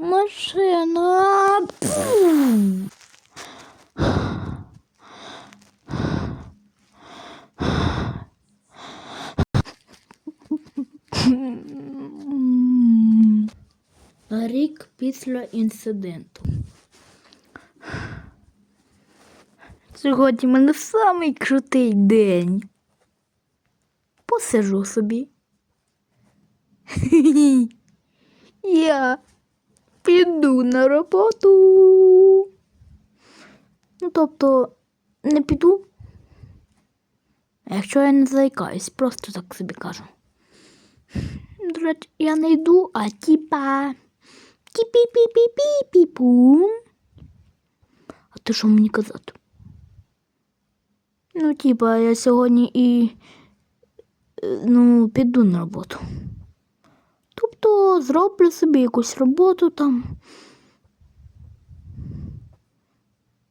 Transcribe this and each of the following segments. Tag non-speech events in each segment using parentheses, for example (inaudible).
машина. Пф. Рік після інциденту. Сьогодні в мене самий крутий день. Посижу собі. (laughs) Я піду на роботу. Ну, тобто, не піду. Якщо я не заїкаюсь, просто так собі кажу. До речі, я не йду, а тіпа. Тіпі-пі-пі-пі-пі-пум. А ти що мені казати? Ну, типа, я сьогодні і е, ну, піду на роботу. Зроблю собі якусь роботу там.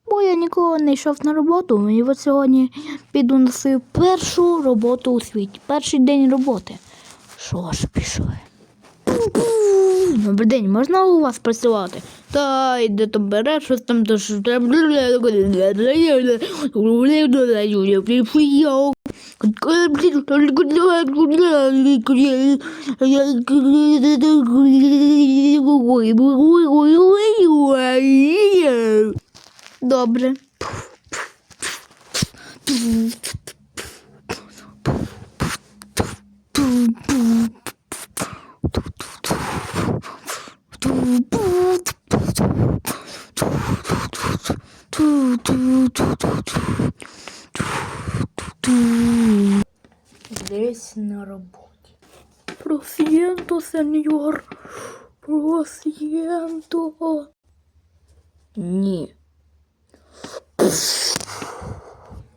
Бо я ніколи не йшов на роботу, і от сьогодні піду на свою першу роботу у світі. Перший день роботи. Що ж пішли? Добрий день, можна у вас працювати? Та йде там бере, щось там то що там. Добре. Здесь на работе. Просиенто, сеньор. Просиенто. Ні.